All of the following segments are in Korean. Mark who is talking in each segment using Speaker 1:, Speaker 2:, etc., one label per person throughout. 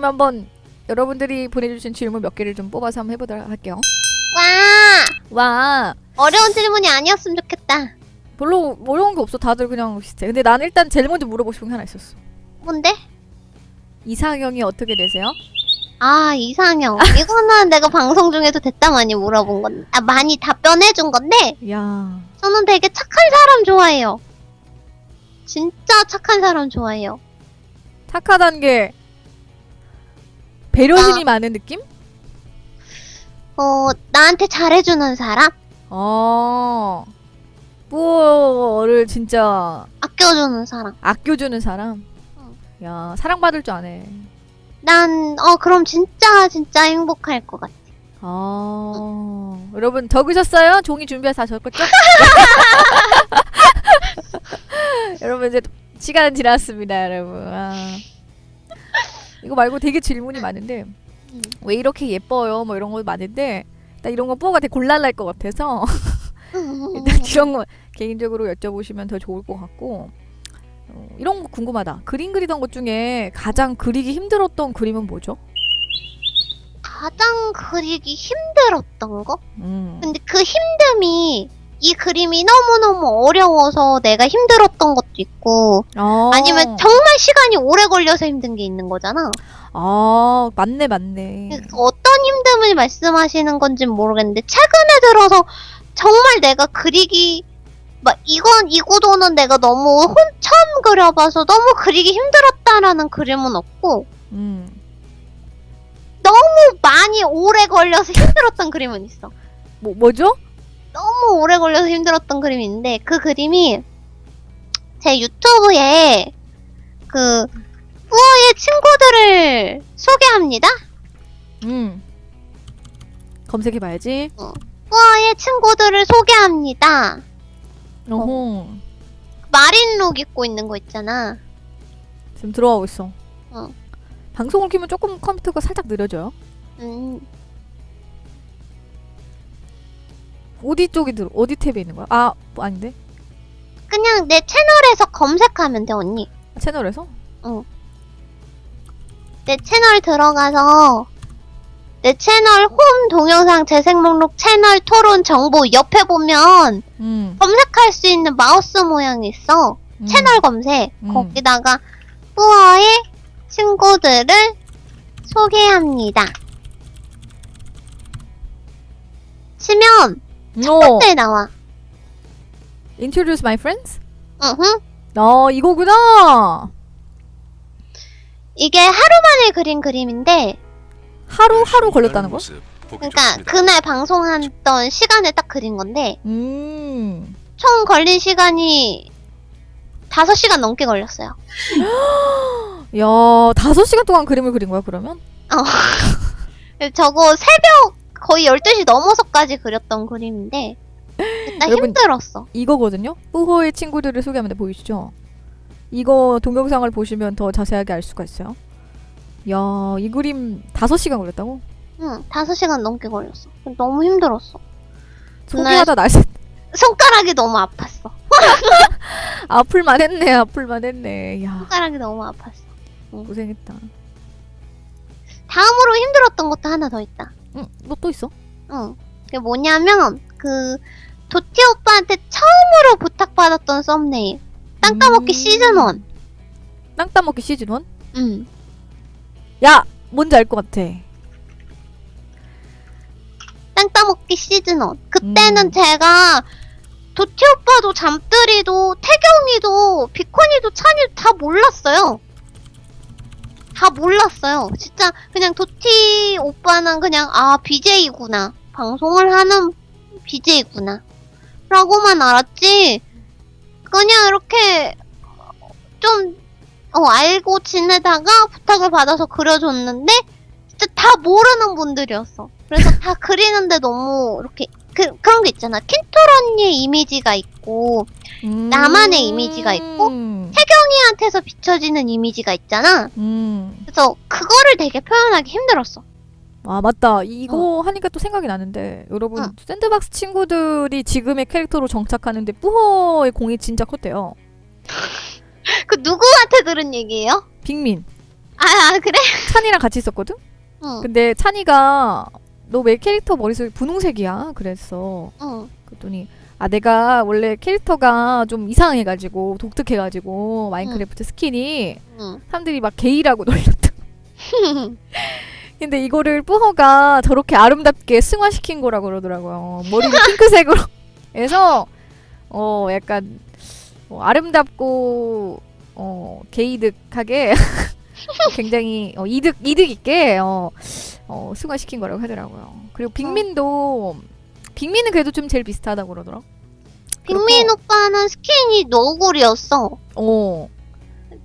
Speaker 1: 그러면 한번 여러분들이 보내주신 질문 몇 개를 좀 뽑아서 한번 해보도록 할게요.
Speaker 2: 와
Speaker 1: 와,
Speaker 2: 어려운 질문이 아니었으면 좋겠다.
Speaker 1: 별로 어려운 게 없어. 다들 그냥 비슷해. 근데 나는 일단 제일 먼저 물어보고 싶은 게 하나 있었어.
Speaker 2: 뭔데?
Speaker 1: 이상형이 어떻게 되세요?
Speaker 2: 아 이상형. 이거는 내가 방송 중에도 됐다 많이 물어본 건, 아 많이 답변해준 건데
Speaker 1: 야,
Speaker 2: 저는 되게 착한 사람 좋아해요. 진짜 착한 사람 좋아해요.
Speaker 1: 착하다는 게 배려심이 많은 느낌?
Speaker 2: 어 나한테 잘해주는 사람,
Speaker 1: 어, 뿌어를 진짜
Speaker 2: 아껴주는 사람.
Speaker 1: 아껴주는 사람.
Speaker 2: 어.
Speaker 1: 야, 사랑받을 줄 아네.
Speaker 2: 난 어 그럼 진짜 진짜 행복할 것 같아.
Speaker 1: 아, 여러분 적으셨어요? 종이 준비해서 다 적었죠? 여러분 이제 시간 지났습니다, 여러분. 아. 이거 말고 되게 질문이 많은데
Speaker 2: 음.
Speaker 1: 왜 이렇게 예뻐요? 뭐 이런 거 많은데 나 이런 거 뽀가 되게 곤란할 것 같아서 일단 이런 거 개인적으로 여쭤보시면 더 좋을 것 같고 어, 이런 거 궁금하다. 그림 그리던 것 중에 가장 그리기 힘들었던 그림은 뭐죠?
Speaker 2: 가장 그리기 힘들었던 거?
Speaker 1: 음.
Speaker 2: 근데 그 힘듦이 이 그림이 너무너무 어려워서 내가 힘들었던 것도 있고
Speaker 1: 어.
Speaker 2: 아니면 정말 시간이 오래 걸려서 힘든 게 있는 거잖아.
Speaker 1: 아 맞네 맞네.
Speaker 2: 그 어떤 힘듦을 말씀하시는 건지 모르겠는데 최근에 들어서 정말 내가 그리기 막 이건 이 구도는 내가 너무 혼, 처음 그려봐서 너무 그리기 힘들었다라는 그림은 없고
Speaker 1: 음.
Speaker 2: 너무 많이 오래 걸려서 힘들었던 그림은 있어.
Speaker 1: 뭐 뭐죠?
Speaker 2: 너무 오래 걸려서 힘들었던 그림이 있는데 그 그림이 제 유튜브에 그 뿌어의 친구들을 소개합니다.
Speaker 1: 음. 검색해봐야지.
Speaker 2: 뿌어의 친구들을 소개합니다.
Speaker 1: 어허.
Speaker 2: 마린룩 입고 있는 거 있잖아.
Speaker 1: 지금 들어가고 있어.
Speaker 2: 어.
Speaker 1: 방송을 키면 조금 컴퓨터가 살짝 느려져요.
Speaker 2: 음,
Speaker 1: 어디 쪽이 들어? 어디 탭에 있는 거야? 아 뭐, 아닌데
Speaker 2: 그냥 내 채널에서 검색하면 돼 언니.
Speaker 1: 채널에서?
Speaker 2: 내 채널 들어가서 내 채널 홈 동영상 재생 목록 채널 토론 정보 옆에 보면
Speaker 1: 음.
Speaker 2: 검색할 수 있는 마우스 모양이 있어.
Speaker 1: 음.
Speaker 2: 채널 검색
Speaker 1: 음.
Speaker 2: 거기다가 뿌어의 친구들을 소개합니다. 치면
Speaker 1: 어.
Speaker 2: 때 나와.
Speaker 1: Introduce my friends? 어 이거구나.
Speaker 2: 이게 하루 만에 그린 그림인데,
Speaker 1: 하루 하루 걸렸다는 거?
Speaker 2: 그러니까 그날 방송했던 시간에 딱 그린 건데,
Speaker 1: 음.
Speaker 2: 총 걸린 시간이 5시간 넘게 걸렸어요.
Speaker 1: 야 다섯 시간 동안 그림을 그린 거야 그러면?
Speaker 2: 그래서 저거 새벽 거의 12시 넘어서까지 그렸던 그림인데, 일단
Speaker 1: 여러분,
Speaker 2: 힘들었어.
Speaker 1: 이거거든요. 뿌호의 친구들을 소개하면 돼 보이시죠? 이거 동영상을 보시면 더 자세하게 알 수가 있어요. 야, 이 그림 5시간 걸렸다고?
Speaker 2: 응, 5시간 넘게 걸렸어. 너무 힘들었어.
Speaker 1: 소개하다 날씨
Speaker 2: 손가락이 너무 아팠어.
Speaker 1: 아플만 했네. 아플만 했네. 야,
Speaker 2: 손가락이 너무 아팠어.
Speaker 1: 고생했다.
Speaker 2: 다음으로 힘들었던 것도 하나 더 있다.
Speaker 1: 응, 뭐 또 있어?
Speaker 2: 응. 그게 뭐냐면, 그, 도티 오빠한테 처음으로 부탁받았던 썸네일. 땅 따먹기
Speaker 1: 음.
Speaker 2: 시즌 1.
Speaker 1: 땅 따먹기 시즌 1?
Speaker 2: 응.
Speaker 1: 야, 뭔지 알 것 같아.
Speaker 2: 땅 따먹기 시즌 1. 그때는
Speaker 1: 음.
Speaker 2: 제가, 도티 오빠도 잠들이도, 태경이도, 비코니도 찬이도 다 몰랐어요. 다 몰랐어요. 진짜 그냥 도티 오빠는 그냥 아 BJ구나. 방송을 하는 BJ구나. 라고만 알았지. 그냥 이렇게 좀 어, 알고 지내다가 부탁을 받아서 그려줬는데 진짜 다 모르는 분들이었어. 그래서 다 그리는데 너무 이렇게 그, 그런 게 있잖아. 킨토 언니의 이미지가 있고 나만의 이미지가 있고,
Speaker 1: 음.
Speaker 2: 태경이한테서 비춰지는 이미지가 있잖아.
Speaker 1: 음.
Speaker 2: 그래서 그거를 되게 표현하기 힘들었어.
Speaker 1: 아 맞다 이거 하니까 또 생각이 나는데 여러분
Speaker 2: 응.
Speaker 1: 샌드박스 친구들이 지금의 캐릭터로 정착하는데 뿌허의 공이 진짜 컸대요
Speaker 2: 그 누구한테 들은 얘기예요?
Speaker 1: 빅민
Speaker 2: 아, 그래?
Speaker 1: 찬이랑 같이 있었거든?
Speaker 2: 응,
Speaker 1: 근데 찬이가 너 왜 캐릭터 머릿속이 분홍색이야? 그랬어.
Speaker 2: 응.
Speaker 1: 그랬더니 아 내가 원래 캐릭터가 좀 이상해가지고 독특해가지고 마인크래프트 스킨이
Speaker 2: 응.
Speaker 1: 사람들이 막 게이라고 놀렸다. 근데 이거를 뿌허가 저렇게 아름답게 승화시킨 거라고 그러더라고요. 머리를 핑크색으로 해서 어 약간 어, 아름답고 어 게이득하게 굉장히 어, 이득 이득 있게 어, 어 승화시킨 거라고 하더라고요. 그리고 빅민도 빅민은 그래도 좀 제일 비슷하다고 그러더라.
Speaker 2: 빅민
Speaker 1: 그렇고,
Speaker 2: 오빠는 스킨이 너구리였어.
Speaker 1: 어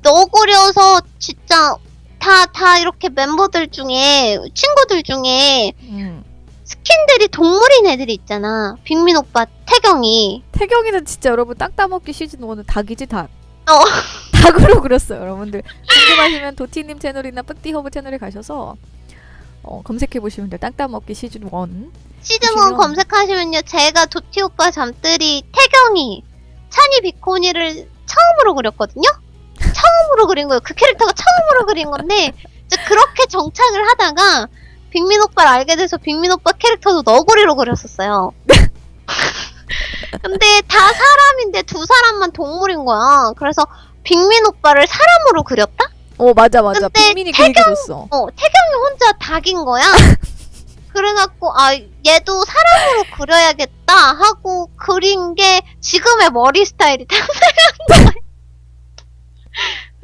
Speaker 2: 너구리여서 진짜 다, 다 이렇게 멤버들 중에, 친구들 중에
Speaker 1: 음.
Speaker 2: 스킨들이 동물인 애들이 있잖아. 빅민 오빠, 태경이.
Speaker 1: 태경이는 진짜 여러분 땅 따먹기 시즌 1은 닭이지 닭.
Speaker 2: 어.
Speaker 1: 닭으로 그렸어요 여러분들. 궁금하시면 도티님 채널이나 뿌띠허브 채널에 가셔서 어, 검색해 보시면 돼요. 땅 따먹기 시즌 1.
Speaker 2: 시즌 1
Speaker 1: 보시면-
Speaker 2: 검색하시면요. 제가 도티 오빠 잠들이 태경이, 찬이 비코니를 처음으로 그렸거든요? 처음으로 그린 거예요. 그 캐릭터가 처음으로 그린 건데, 이제 그렇게 정착을 하다가, 빅민 오빠를 알게 돼서 빅민 오빠 캐릭터도 너구리로 그렸었어요. 근데 다 사람인데 두 사람만 동물인 거야. 그래서 빅민 오빠를 사람으로 그렸다?
Speaker 1: 어 맞아 맞아.
Speaker 2: 근데
Speaker 1: 빅민이 그 얘기 들었어.
Speaker 2: 어, 태경이 혼자 닭인 거야. 그래갖고, 아, 얘도 사람으로 그려야겠다 하고 그린 게 지금의 머리 스타일이 탄생한 거야.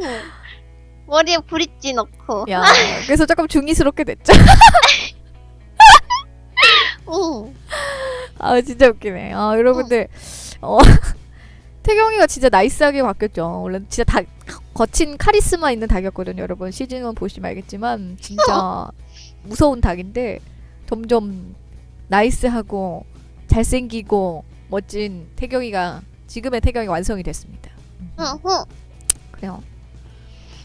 Speaker 2: 응. 머리에 브릿지 넣고.
Speaker 1: 야 그래서 조금 중이스럽게 됐죠.
Speaker 2: 응.
Speaker 1: 아 진짜 웃기네. 아 여러분들 어 태경이가 진짜 나이스하게 바뀌었죠. 원래 진짜 다 거친 카리스마 있는 닭이었거든요. 여러분 시즌 1 보시면 알겠지만 진짜 무서운 닭인데 점점 나이스하고 잘생기고 멋진 태경이가 지금의 태경이 완성이 됐습니다.
Speaker 2: 응, 응.
Speaker 1: 그래요.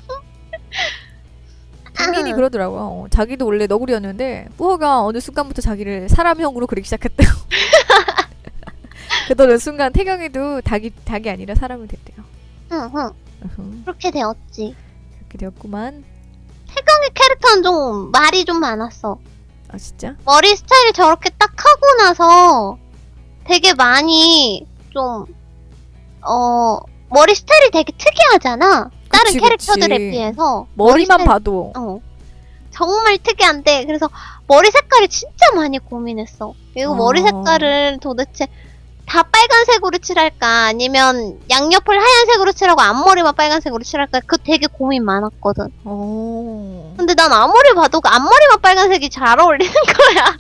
Speaker 1: 빅민이 그러더라고요. 어, 자기도 원래 너구리였는데 뿌허가 어느 순간부터 자기를 사람형으로 그리기 시작했대요. 그러던 순간 태경이도 닭이 닭이 아니라 사람이 됐대요.
Speaker 2: 응, 응. 그렇게 되었지.
Speaker 1: 그렇게 되었구만.
Speaker 2: 태경이 캐릭터는 좀 말이 좀 많았어.
Speaker 1: 아 진짜?
Speaker 2: 머리 스타일 저렇게 딱 하고 나서 되게 많이 좀, 어, 머리 스타일이 되게 특이하잖아. 다른
Speaker 1: 그치,
Speaker 2: 캐릭터들에
Speaker 1: 그치.
Speaker 2: 비해서.
Speaker 1: 머리만
Speaker 2: 스타일-
Speaker 1: 봐도
Speaker 2: 어. 정말 특이한데, 그래서 머리 색깔이 진짜 많이 고민했어. 그리고
Speaker 1: 어.
Speaker 2: 머리 색깔을 도대체 다 빨간색으로 칠할까? 아니면 양옆을 하얀색으로 칠하고 앞머리만 빨간색으로 칠할까? 그거 되게 고민 많았거든.
Speaker 1: 어.
Speaker 2: 근데 난 아무리 봐도 그 앞머리만 빨간색이 잘 어울리는 거야.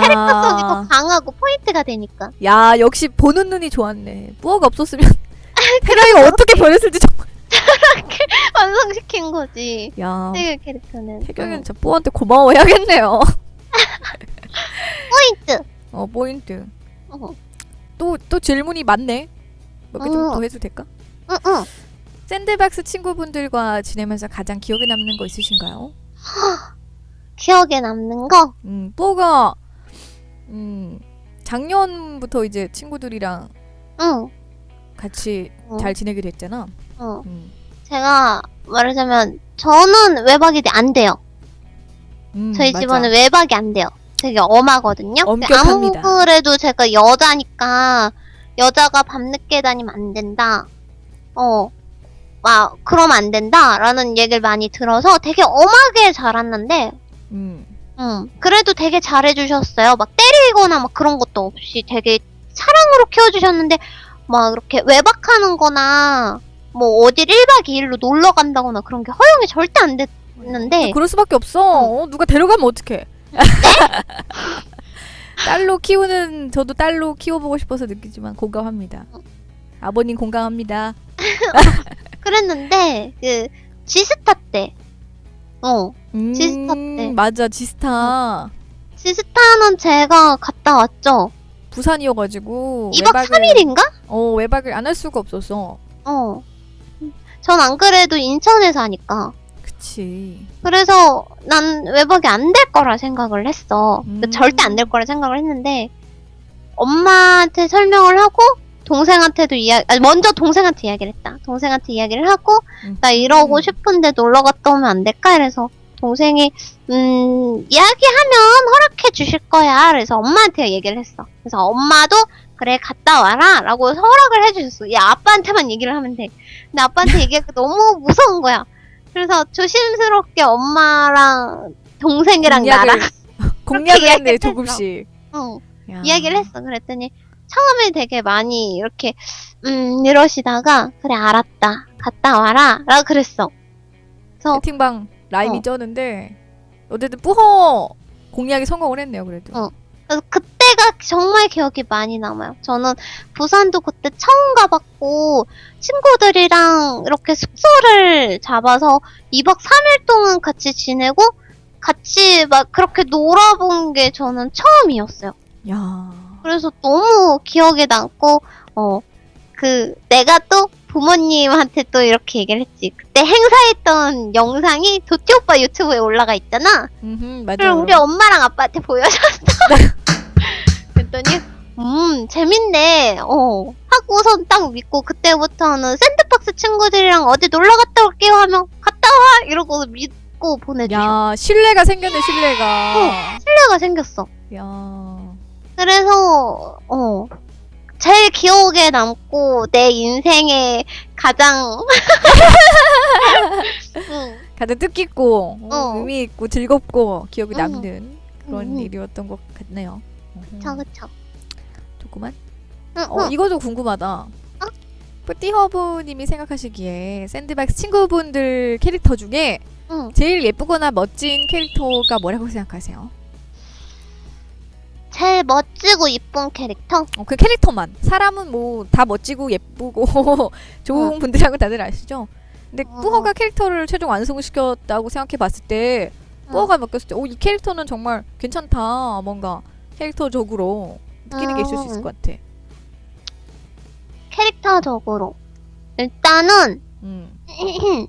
Speaker 2: 캐릭터성이 더
Speaker 1: 야,
Speaker 2: 강하고 포인트가 되니까.
Speaker 1: 야 역시 보는 눈이 좋았네. 뿌허가 없었으면 태경이가 어떻게 변했을지 정말.
Speaker 2: 완성시킨 거지.
Speaker 1: 야
Speaker 2: 태경 캐릭터는.
Speaker 1: 태경이는 진짜 뿌허한테 고마워해야겠네요.
Speaker 2: 포인트.
Speaker 1: 어 포인트.
Speaker 2: 어.
Speaker 1: 또 또 질문이 많네. 몇개좀
Speaker 2: 어.
Speaker 1: 더 해도 될까?
Speaker 2: 응, 응.
Speaker 1: 샌드박스 친구분들과 지내면서 가장 기억에 남는 거 있으신가요?
Speaker 2: 기억에 남는 거?
Speaker 1: 음, 뽀가 음, 작년부터 이제 친구들이랑
Speaker 2: 응.
Speaker 1: 같이
Speaker 2: 어.
Speaker 1: 잘 지내게 됐잖아.
Speaker 2: 어.
Speaker 1: 음.
Speaker 2: 제가 말하자면 저는 외박이 안 돼요.
Speaker 1: 음,
Speaker 2: 저희
Speaker 1: 맞아.
Speaker 2: 집안은 외박이 안 돼요. 되게 엄하거든요.
Speaker 1: 엄격합니다.
Speaker 2: 아무래도 제가 여자니까 여자가 밤늦게 다니면 안 된다. 어. 막 그러면 안 된다 라는 얘기를 많이 들어서 되게 엄하게 자랐는데
Speaker 1: 음.
Speaker 2: 음, 그래도 되게 잘해주셨어요. 막 때리거나 막 그런 것도 없이 되게 사랑으로 키워주셨는데, 막 이렇게 외박하는 거나, 뭐 어딜 1박 2일로 놀러 간다거나 그런 게 허용이 절대 안 됐는데,
Speaker 1: 그럴 수밖에 없어. 어, 누가 데려가면 어떡해. 딸로 키우는 저도 딸로 키워보고 싶어서 느끼지만 공감합니다. 아버님 공감합니다.
Speaker 2: 그랬는데, 그, 지스타 때, 어,
Speaker 1: 음,
Speaker 2: 지스타 때.
Speaker 1: 맞아 지스타
Speaker 2: 지스타는 제가 갔다 왔죠.
Speaker 1: 부산이어가지고
Speaker 2: 2박 3일인가?
Speaker 1: 어 외박을 안 할 수가 없었어.
Speaker 2: 어. 전 안 그래도 인천에 사니까.
Speaker 1: 그치.
Speaker 2: 그래서 난 외박이 안 될 거라 생각을 했어.
Speaker 1: 음.
Speaker 2: 절대 안 될 거라 생각을 했는데 엄마한테 설명을 하고 동생한테도 이야 아니, 먼저 동생한테 이야기를 했다. 동생한테 이야기를 하고
Speaker 1: 음.
Speaker 2: 나 이러고
Speaker 1: 음.
Speaker 2: 싶은데 놀러 갔다 오면 안 될까? 이래서 동생이 음 이야기하면 허락해 주실 거야. 그래서 엄마한테 얘기를 했어. 그래서 엄마도 그래 갔다 와라라고 허락을 해주셨어. 야 아빠한테만 얘기를 하면 돼. 근데 아빠한테 얘기하기 너무 무서운 거야. 그래서 조심스럽게 엄마랑 동생이랑 나랑
Speaker 1: 공략을 했네
Speaker 2: 이야기를
Speaker 1: 조금씩.
Speaker 2: 어,
Speaker 1: 야.
Speaker 2: 이야기를 했어. 그랬더니 처음에 되게 많이 이렇게 음 이러시다가 그래 알았다 갔다 와라 라고 그랬어. 그래서
Speaker 1: 채팅방 라임이
Speaker 2: 어.
Speaker 1: 쩌는데 어쨌든 뿌허 공략에 성공을 했네요 그래도.
Speaker 2: 어. 그래서 그때가 정말 기억이 많이 남아요. 저는 부산도 그때 처음 가봤고 친구들이랑 이렇게 숙소를 잡아서 2박 3일 동안 같이 지내고 같이 막 그렇게 놀아본 게 저는 처음이었어요.
Speaker 1: 야.
Speaker 2: 그래서 너무 기억에 남고 어 그 내가 또 부모님한테 또 이렇게 얘기를 했지. 그때 행사했던 영상이 도티 오빠 유튜브에 올라가 있잖아.
Speaker 1: 음
Speaker 2: 그럼
Speaker 1: 맞아요.
Speaker 2: 우리 엄마랑 아빠한테 보여줬어. 그랬더니 음 재밌네. 어 하고선 딱 믿고 그때부터는 샌드박스 친구들이랑 어디 놀러 갔다 올게요 하면 갔다 와 이러고 믿고 보내주셔.
Speaker 1: 야 신뢰가 생겼네 신뢰가.
Speaker 2: 신뢰가 생겼어.
Speaker 1: 야.
Speaker 2: 그래서 어 제일 기억에 남고 내 인생의 가장 응,
Speaker 1: 가장 뜻깊고 어,
Speaker 2: 어.
Speaker 1: 의미 있고 즐겁고 기억이
Speaker 2: 음.
Speaker 1: 남는 그런
Speaker 2: 음.
Speaker 1: 일이었던 것 같네요.
Speaker 2: 그쵸 그쵸.
Speaker 1: 조금만.
Speaker 2: 응,
Speaker 1: 어
Speaker 2: 응.
Speaker 1: 이것도 궁금하다. 뿌띠허브님이 생각하시기에 샌드박스 친구분들 캐릭터 중에
Speaker 2: 응.
Speaker 1: 제일 예쁘거나 멋진 캐릭터가 뭐라고 생각하세요?
Speaker 2: 제일 멋지고 이쁜 캐릭터?
Speaker 1: 어, 그 캐릭터만 사람은 뭐 다 멋지고 예쁘고 좋은 분들이라고 다들 아시죠? 근데
Speaker 2: 어.
Speaker 1: 뿌허가 캐릭터를 최종 완성시켰다고 생각해 봤을 때
Speaker 2: 응.
Speaker 1: 뿌허가 맡겼을 때, 오, 이 캐릭터는 정말 괜찮다. 뭔가 캐릭터적으로 느끼는 게 있을 수 있을 것 같아.
Speaker 2: 캐릭터적으로 일단은
Speaker 1: 음,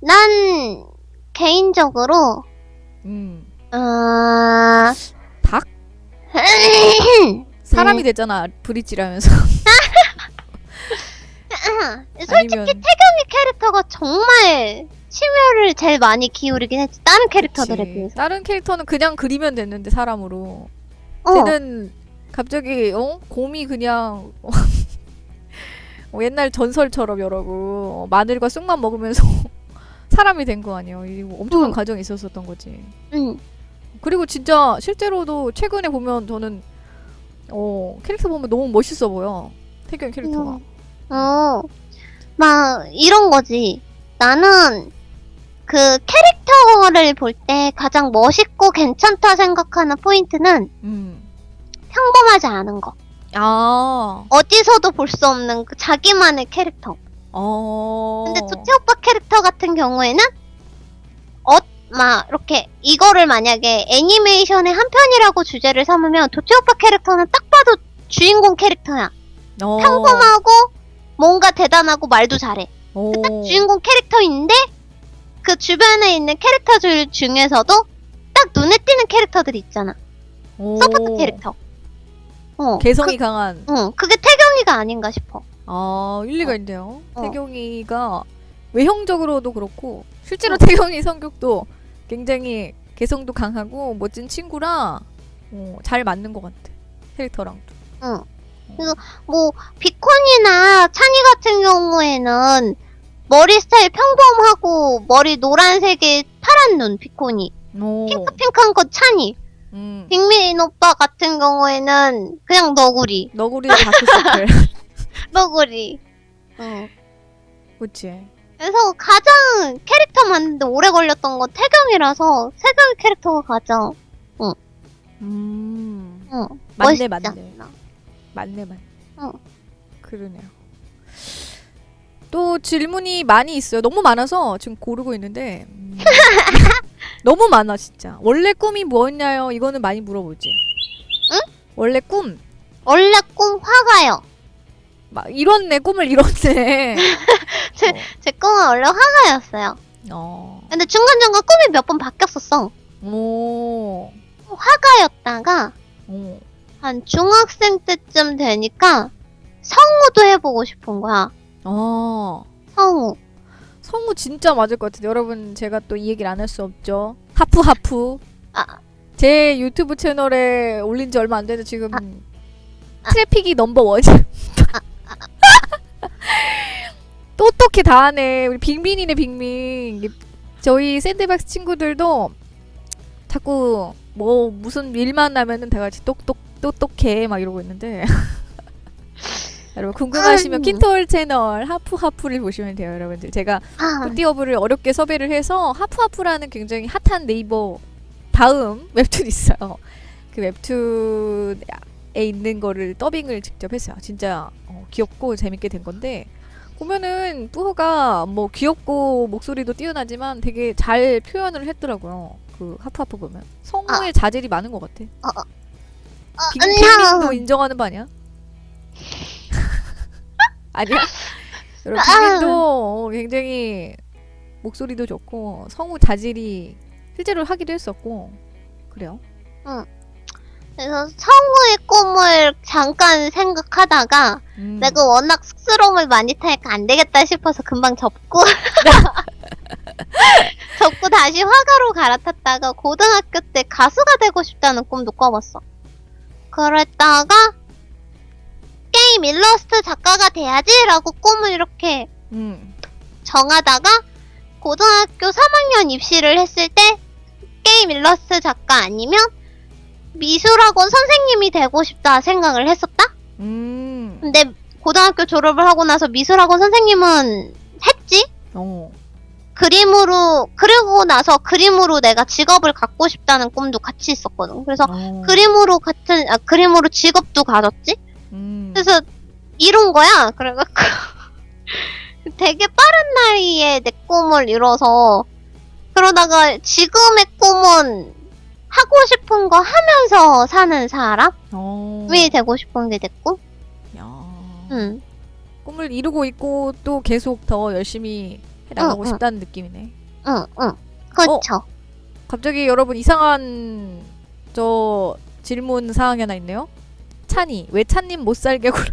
Speaker 2: 난 개인적으로
Speaker 1: 음.
Speaker 2: 어...
Speaker 1: 닭? 사람이 됐잖아. 브릿지라면서.
Speaker 2: 솔직히
Speaker 1: 아니면
Speaker 2: 태경이 캐릭터가 정말 심혈을 제일 많이 기울이긴 했지 다른 캐릭터들에
Speaker 1: 그치.
Speaker 2: 비해서
Speaker 1: 다른 캐릭터는 그냥 그리면 됐는데 사람으로.
Speaker 2: 어,
Speaker 1: 쟤는 갑자기 어 곰이 그냥 어, 옛날 전설처럼 여러고 어, 마늘과 쑥만 먹으면서 사람이 된 거 아니에요. 엄청난
Speaker 2: 응.
Speaker 1: 과정이 있었었던 거지.
Speaker 2: 응.
Speaker 1: 그리고 진짜 실제로도 최근에 보면 저는 어 캐릭터 보면 너무 멋있어 보여. 태경 캐릭터가.
Speaker 2: 어, 막 이런 거지. 나는 그 캐릭터를 볼 때 가장 멋있고 괜찮다 생각하는 포인트는
Speaker 1: 음.
Speaker 2: 평범하지 않은 거.
Speaker 1: 아.
Speaker 2: 어디서도 볼 수 없는 그 자기만의 캐릭터.
Speaker 1: 어.
Speaker 2: 근데 도티 오빠 캐릭터 같은 경우에는 어, 막 이렇게 이거를 만약에 애니메이션의 한 편이라고 주제를 삼으면 도티 오빠 캐릭터는 딱 봐도 주인공 캐릭터야.
Speaker 1: 어.
Speaker 2: 평범하고 뭔가 대단하고 말도 잘해.
Speaker 1: 어.
Speaker 2: 딱 주인공 캐릭터인데 그 주변에 있는 캐릭터들 중에서도 딱 눈에 띄는 캐릭터들이 있잖아.
Speaker 1: 오.
Speaker 2: 서포트 캐릭터. 어.
Speaker 1: 개성이 강한.
Speaker 2: 그, 응, 그게 태경이가 아닌가 싶어.
Speaker 1: 아 일리가
Speaker 2: 어.
Speaker 1: 있네요.
Speaker 2: 어.
Speaker 1: 태경이가 외형적으로도 그렇고 실제로 태경이 성격도 굉장히 개성도 강하고 멋진 친구라 어, 잘 맞는 것 같아 캐릭터랑도.
Speaker 2: 응. 그래서 뭐 비콘이나 찬이 같은 경우에는 머리 스타일 평범하고 머리 노란색에 파란 눈 비콘이
Speaker 1: 오.
Speaker 2: 핑크핑크한 거 찬이
Speaker 1: 음.
Speaker 2: 빅민 오빠 같은 경우에는 그냥 너구리
Speaker 1: 너구리 다크서클.
Speaker 2: 너구리 응.
Speaker 1: 그치.
Speaker 2: 그래서 가장 캐릭터 만드는데 오래 걸렸던 건 태경이라서 태경 캐릭터가 가장
Speaker 1: 음.
Speaker 2: 응,
Speaker 1: 맞네,
Speaker 2: 멋있지
Speaker 1: 맞네.
Speaker 2: 않나.
Speaker 1: 맞네 맞네.
Speaker 2: 어.
Speaker 1: 그러네요. 또 질문이 많이 있어요. 너무 많아서 지금 고르고 있는데 음. 너무 많아 진짜. 원래 꿈이 뭐였냐요? 이거는 많이 물어보지.
Speaker 2: 응?
Speaker 1: 원래 꿈.
Speaker 2: 원래 꿈 화가요
Speaker 1: 막 이뤘네 꿈을 이뤘네.
Speaker 2: 제 꿈은 원래 화가였어요
Speaker 1: 어.
Speaker 2: 근데 중간중간 꿈이 몇 번 바뀌었었어
Speaker 1: 오.
Speaker 2: 화가였다가
Speaker 1: 오.
Speaker 2: 한 중학생 때쯤 되니까 성우도 해보고 싶은 거야.
Speaker 1: 어.
Speaker 2: 성우.
Speaker 1: 성우 진짜 맞을 것 같은데 여러분 제가 또 이 얘기를 안 할 수 없죠. 하프 하프.
Speaker 2: 아.
Speaker 1: 제 유튜브 채널에 올린 지 얼마 안 돼서 지금
Speaker 2: 아.
Speaker 1: 트래픽이 넘버 원. 똑똑히 다 하네. 우리 빅민이네 빅민. 저희 샌드박스 친구들도 자꾸 뭐 무슨 일만 나면은 다 같이 똑똑 똑똑해 막 이러고 있는데 여러분 궁금하시면. 킨톨 채널 하프 하프를 보시면 돼요 여러분들 제가
Speaker 2: 아,
Speaker 1: 굿디어브를 어렵게 섭외를 해서 하프하프라는 굉장히 핫한 네이버 다음 웹툰 있어요. 그 웹툰에 있는 거를 더빙을 직접 했어요. 진짜 어, 귀엽고 재밌게 된 건데 보면은 뿌허가 뭐 귀엽고 목소리도 뛰어나지만 되게 잘 표현을 했더라고요. 그 하프하프 보면 성우의 자질이 많은 것 같아.
Speaker 2: 어,
Speaker 1: 빅-
Speaker 2: 안녕.
Speaker 1: 빅민도 인정하는 거 아니야? 아니야? 여러분
Speaker 2: 아.
Speaker 1: 빅민도 굉장히 목소리도 좋고 성우 자질이 실제로 하기도 했었고 그래요.
Speaker 2: 그래서 성우의 꿈을 잠깐 생각하다가
Speaker 1: 음.
Speaker 2: 내가 워낙 쑥스러움을 많이 타니까 안 되겠다 싶어서 금방 접고 접고 다시 화가로 갈아탔다가 고등학교 때 가수가 되고 싶다는 꿈도 꿔봤어. 그랬다가 게임 일러스트 작가가 돼야지라고 꿈을 이렇게
Speaker 1: 음.
Speaker 2: 정하다가 고등학교 3학년 입시를 했을 때 게임 일러스트 작가 아니면 미술학원 선생님이 되고 싶다 생각을 했었다?
Speaker 1: 음.
Speaker 2: 근데 고등학교 졸업을 하고 나서 미술학원 선생님은 했지?
Speaker 1: 어.
Speaker 2: 그림으로, 그리고 나서 그림으로 내가 직업을 갖고 싶다는 꿈도 같이 있었거든. 그래서
Speaker 1: 어.
Speaker 2: 그림으로 같은, 아, 그림으로 직업도 가졌지?
Speaker 1: 음.
Speaker 2: 그래서 이룬 거야. 그래갖고 되게 빠른 나이에 내 꿈을 이뤄서 그러다가 지금의 꿈은 하고 싶은 거 하면서 사는 사람이
Speaker 1: 어.
Speaker 2: 되고 싶은 게내 꿈?
Speaker 1: 야.
Speaker 2: 응.
Speaker 1: 꿈을 이루고 있고 또 계속 더 열심히 해 나가고
Speaker 2: 응, 응.
Speaker 1: 싶다는 느낌이네.
Speaker 2: 응, 응. 그쵸.
Speaker 1: 갑자기 여러분 이상한 저 질문 사항이 하나 있네요. 찬이 왜 찬님 못 살게 굴?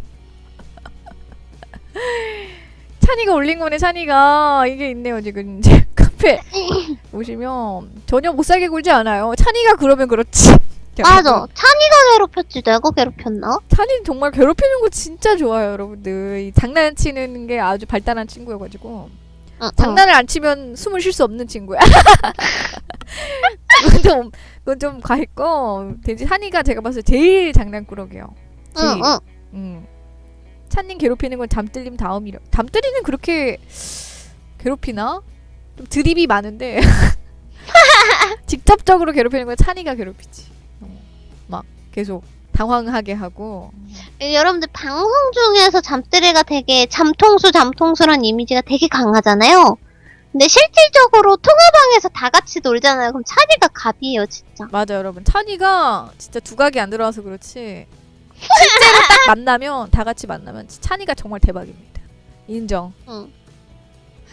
Speaker 1: 찬이가 올린 거네. 찬이가 이게 있네요 지금 이제 카페 보시면 전혀 못 살게 굴지 않아요. 찬이가 그러면 그렇지.
Speaker 2: 맞아. 찬이가 괴롭혔지. 내가 괴롭혔나?
Speaker 1: 찬이는 정말 괴롭히는 거 진짜 좋아요, 여러분들. 이 장난치는 게 아주 발달한 친구여가지고
Speaker 2: 응,
Speaker 1: 장난을 안 치면 숨을 쉴 수 없는 친구야. 그건 좀 그건 좀 과했고 대지 찬이가 제가 봤을 때 제일 장난꾸러기예요.
Speaker 2: 응,
Speaker 1: 제일.
Speaker 2: 응, 응.
Speaker 1: 음. 찬님 괴롭히는 건 잠들림 다음이라. 잠들이는 그렇게 괴롭히나? 좀 드립이 많은데 직접적으로 괴롭히는 건 찬이가 괴롭히지. 어, 막 계속 당황하게 하고.
Speaker 2: 여러분들 방송 중에서 잠들이가 되게 잠통수 잠통수란 이미지가 되게 강하잖아요. 근데 실질적으로 통화방에서 다 같이 놀잖아요. 그럼 찬이가 갑이에요, 진짜.
Speaker 1: 맞아 여러분 찬이가 진짜 두각이 안 들어와서 그렇지 실제로 딱 만나면 다 같이 만나면 찬이가 정말 대박입니다 인정
Speaker 2: 응.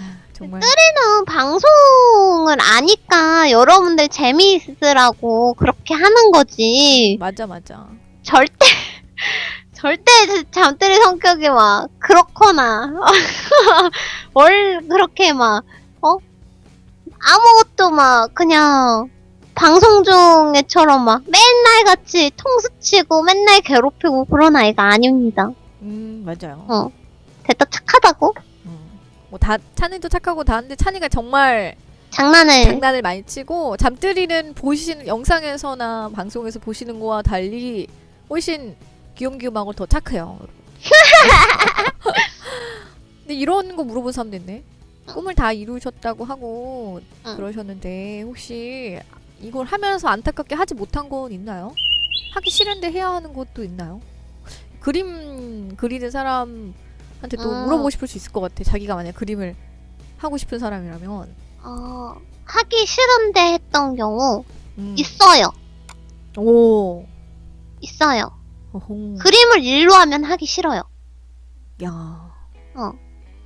Speaker 1: 아, 정말
Speaker 2: 저는 방송을 아니까 여러분들 재미있으라고 그렇게 하는 거지.
Speaker 1: 맞아 맞아
Speaker 2: 절대 절대 잠들이 성격이 막 그렇거나 뭘 그렇게 막 어? 아무것도 막 그냥 방송 중에처럼 막 맨날 같이 통수치고 맨날 괴롭히고 그런 아이가 아닙니다.
Speaker 1: 음 맞아요
Speaker 2: 어. 됐다 착하다고?
Speaker 1: 음. 뭐다 찬이도 착하고 다 하는데 찬이가 정말
Speaker 2: 장난을
Speaker 1: 장난을 많이 치고 잠들이는 보시는 영상에서나 방송에서 보시는 거와 달리 훨씬 귀염귀염하고 더 착해요. 근데 이런 거 물어본 사람도 있네. 꿈을 다 이루셨다고 하고
Speaker 2: 응.
Speaker 1: 그러셨는데 혹시 이걸 하면서 안타깝게 하지 못한 건 있나요? 하기 싫은데 해야 하는 것도 있나요? 그림 그리는 사람 한테 또
Speaker 2: 음.
Speaker 1: 물어보고 싶을 수 있을 것 같아. 자기가 만약 그림을 하고 싶은 사람이라면
Speaker 2: 어, 하기 싫은데 했던 경우
Speaker 1: 음.
Speaker 2: 있어요.
Speaker 1: 오.
Speaker 2: 있어요.
Speaker 1: 어홍.
Speaker 2: 그림을 일로 하면 하기 싫어요.
Speaker 1: 야.
Speaker 2: 어.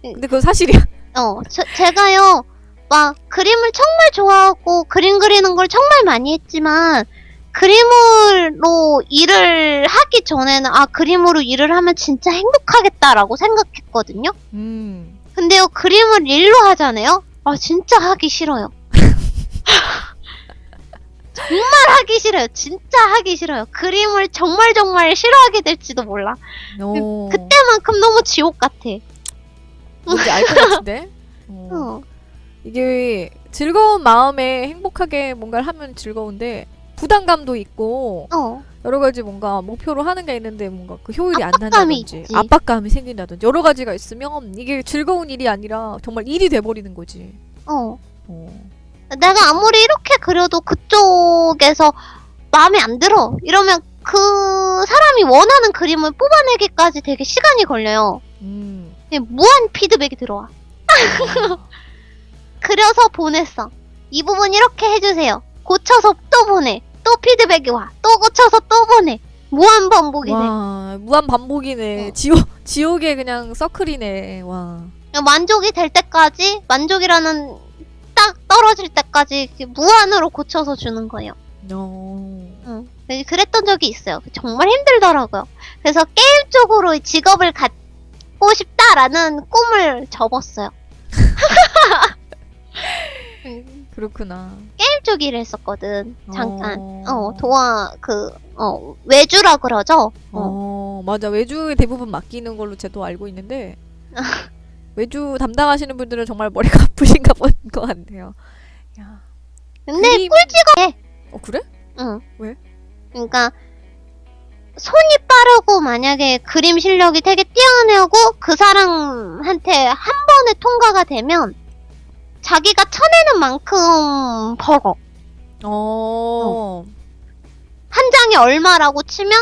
Speaker 1: 근데 그건 사실이야.
Speaker 2: 어, 저- 제가요, 막, 그림을 정말 좋아하고, 그림 그리는 걸 정말 많이 했지만, 그림으로 일을 하기 전에는 아 그림으로 일을 하면 진짜 행복하겠다라고 생각했거든요.
Speaker 1: 음.
Speaker 2: 근데요 그림을 일로 하잖아요. 아 진짜 하기 싫어요. 정말 하기 싫어요. 진짜 하기 싫어요. 그림을 정말 정말 싫어하게 될지도 몰라.
Speaker 1: 오.
Speaker 2: 그때만큼 너무 지옥 같아.
Speaker 1: 뭔지 알 것 같은데. 어.
Speaker 2: 어.
Speaker 1: 이게 즐거운 마음에 행복하게 뭔가를 하면 즐거운데 부담감도 있고
Speaker 2: 어.
Speaker 1: 여러 가지 뭔가 목표로 하는 게 있는데 뭔가 그 효율이 안
Speaker 2: 압박감이
Speaker 1: 난다든지
Speaker 2: 있지.
Speaker 1: 압박감이 생긴다든지 여러 가지가 있으면 이게 즐거운 일이 아니라 정말 일이 돼버리는 거지.
Speaker 2: 어.
Speaker 1: 어.
Speaker 2: 내가 아무리 이렇게 그려도 그쪽에서 마음에 안 들어. 이러면 그 사람이 원하는 그림을 뽑아내기까지 되게 시간이 걸려요.
Speaker 1: 음.
Speaker 2: 그냥 무한 피드백이 들어와. 그려서 보냈어. 이 부분 이렇게 해주세요. 고쳐서 또 보내. 또 피드백이 와. 또 고쳐서 또 보내. 무한 반복이네.
Speaker 1: 와 무한 반복이네.
Speaker 2: 어.
Speaker 1: 지옥 지옥의 그냥 서클이네. 와.
Speaker 2: 만족이 될 때까지, 만족이라는 딱 떨어질 때까지 무한으로 고쳐서 주는 거예요.
Speaker 1: 어.
Speaker 2: 응. 네, 그랬던 적이 있어요. 정말 힘들더라고요. 그래서 게임 쪽으로 직업을 갖고 싶다라는 꿈을 접었어요. 음,
Speaker 1: 그렇구나.
Speaker 2: 게임 쪽 일을 했었거든. 잠깐.
Speaker 1: 어.
Speaker 2: 어, 도화, 그, 어, 외주라 그러죠? 어.
Speaker 1: 어, 맞아. 외주에 대부분 맡기는 걸로 저도 알고 있는데 외주 담당하시는 분들은 정말 머리가 아프신가 본 것 같네요. 야.
Speaker 2: 근데
Speaker 1: 그림-
Speaker 2: 꿀찍어.
Speaker 1: 어 그래?
Speaker 2: 응.
Speaker 1: 왜?
Speaker 2: 그러니까, 손이 빠르고 만약에 그림 실력이 되게 뛰어나고 그 사람한테 한 번에 통과가 되면 자기가 쳐내는 만큼 벌어.
Speaker 1: 어.
Speaker 2: 한 장이 얼마라고 치면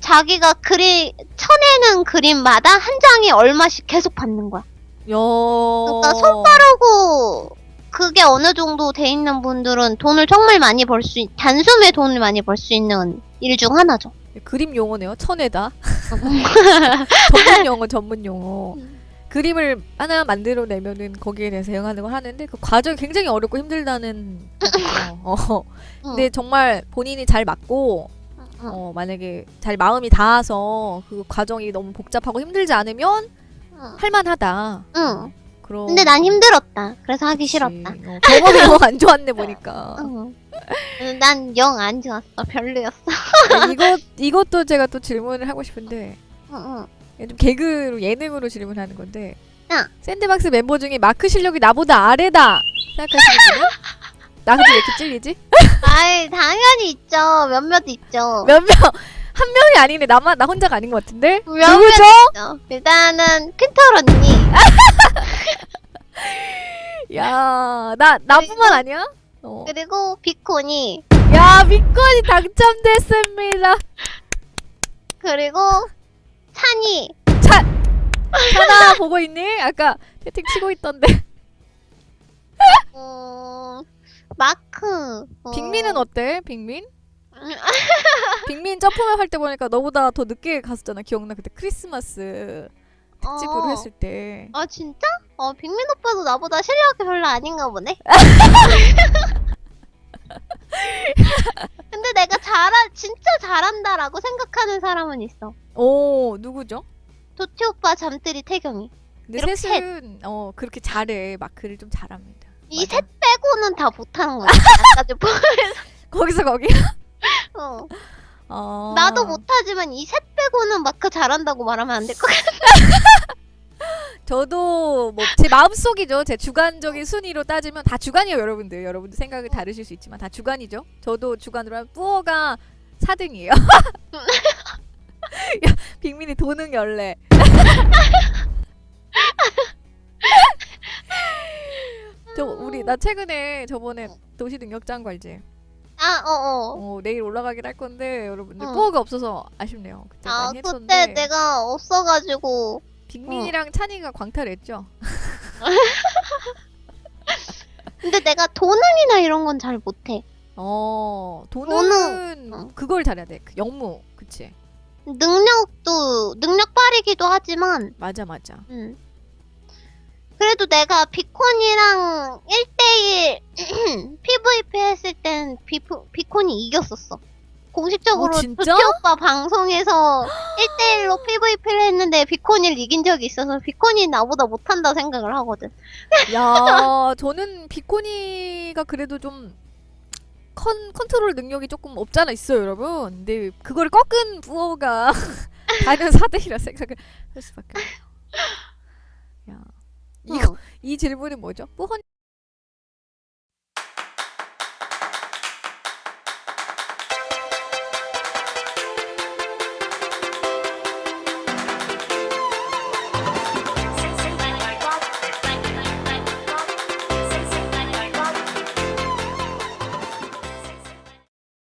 Speaker 2: 자기가 그리 쳐내는 그림마다 한 장이 얼마씩 계속 받는 거야.
Speaker 1: 야.
Speaker 2: 그러니까 손가락으로 그게 어느 정도 돼 있는 분들은 돈을 정말 많이 벌 수, 있, 단숨에 돈을 많이 벌 수 있는 일 중 하나죠.
Speaker 1: 그림 용어네요. 천에다. 전문 용어, 전문 용어.
Speaker 2: 음.
Speaker 1: 그림을 하나 만들어 내면은 거기에 대해서 대응하는 걸 하는데 그 과정이 굉장히 어렵고 힘들다는 거죠. 어. 근데 정말 본인이 잘 맞고
Speaker 2: 응.
Speaker 1: 어, 만약에 잘 마음이 닿아서 그 과정이 너무 복잡하고 힘들지 않으면
Speaker 2: 응.
Speaker 1: 할만하다.
Speaker 2: 응.
Speaker 1: 그런.
Speaker 2: 근데 난 힘들었다. 그래서 하기
Speaker 1: 그치.
Speaker 2: 싫었다.
Speaker 1: 어, 경험이 너무 안 좋았네 보니까.
Speaker 2: 응. 난 영 안 좋았어. 별로였어.
Speaker 1: 네, 이것 이것도 제가 또 질문을 하고 싶은데
Speaker 2: 응, 응.
Speaker 1: 좀 개그로 예능으로 질문하는 건데.
Speaker 2: 응.
Speaker 1: 샌드박스 멤버 중에 마크 실력이 나보다 아래다 생각하시는 분은? 나 근데 왜 이렇게 찔리지?
Speaker 2: 아이, 당연히 있죠. 몇몇 있죠.
Speaker 1: 몇 명? 한 명이 아니네. 나만 나 혼자가 아닌 것 같은데.
Speaker 2: 몇몇
Speaker 1: 누구죠?
Speaker 2: 있죠. 일단은 퀸털 언니.
Speaker 1: 야, 나 나뿐만 아니야? 어.
Speaker 2: 그리고 비콘이.
Speaker 1: 야, 미권이 당첨됐습니다.
Speaker 2: 그리고 찬이.
Speaker 1: 하나 보고 있니? 아까 채팅 치고 있던데.
Speaker 2: 어, 마크. 어,
Speaker 1: 빅민은 어때? 빅민? 빅민 점프맨 할때 보니까 너보다 더 늦게 갔었잖아. 기억나? 그때 크리스마스 특집으로
Speaker 2: 어.
Speaker 1: 했을 때.
Speaker 2: 아 진짜? 어 빅민 오빠도 나보다 실력이 별로 아닌가 보네. 근데 내가 잘하 진짜 잘한다라고 생각하는 사람은 있어.
Speaker 1: 오, 누구죠?
Speaker 2: 도티 오빠 잠들이 태경이.
Speaker 1: 근데
Speaker 2: 이렇게
Speaker 1: 셋은 어 그렇게 잘해. 마크를 좀 잘합니다.
Speaker 2: 이
Speaker 1: 맞아.
Speaker 2: 셋 빼고는 다 못하는 거야. 아까 보
Speaker 1: 거기서 거기.
Speaker 2: 어.
Speaker 1: 어.
Speaker 2: 나도 못하지만 이 셋 빼고는 마크 잘한다고 말하면 안 될 것 같아.
Speaker 1: 저도 뭐 제 마음속이죠. 제 주관적인 순위로 따지면 다 주관이에요, 여러분들. 여러분들 생각이 다르실 수 있지만 다 주관이죠. 저도 주관으로 하면 뿌어가 4등이에요. 야, 빅민이 도능 열래. 저 우리 나 최근에 저번에 도시 능력장 관제
Speaker 2: 아, 어, 어.
Speaker 1: 어, 내일 올라가긴 할 건데 여러분들
Speaker 2: 어.
Speaker 1: 뿌어가 없어서 아쉽네요. 그때
Speaker 2: 아,
Speaker 1: 많이
Speaker 2: 그때
Speaker 1: 했었는데
Speaker 2: 내가 없어가지고.
Speaker 1: 빅민이랑 찬이가 광탈했죠.
Speaker 2: 근데 내가 도능이나 이런 건 잘 못해.
Speaker 1: 어,
Speaker 2: 도능.
Speaker 1: 도는
Speaker 2: 어.
Speaker 1: 그걸 잘해야 돼. 그 영무, 그치?
Speaker 2: 능력도, 능력 빠르기도 하지만,
Speaker 1: 맞아, 맞아.
Speaker 2: 음. 그래도 내가 비콘이랑 1대1 PVP 했을 땐 비프, 비콘이 이겼었어. 공식적으로
Speaker 1: 어, 진짜?
Speaker 2: 두티 오빠 방송에서 1대1로 PVP를 했는데 비콘이를 이긴 적이 있어서 비콘이 나보다 못한다 생각을 하거든.
Speaker 1: 야, 저는 비코니가 그래도 좀 컨, 컨트롤 능력이 조금 없잖아 있어요, 여러분. 근데 그걸 꺾은 부어가 당연 4대1이라 생각을 할 수밖에 없네요. 야, 이거
Speaker 2: 어.
Speaker 1: 이 질문이 뭐죠? 뿌헌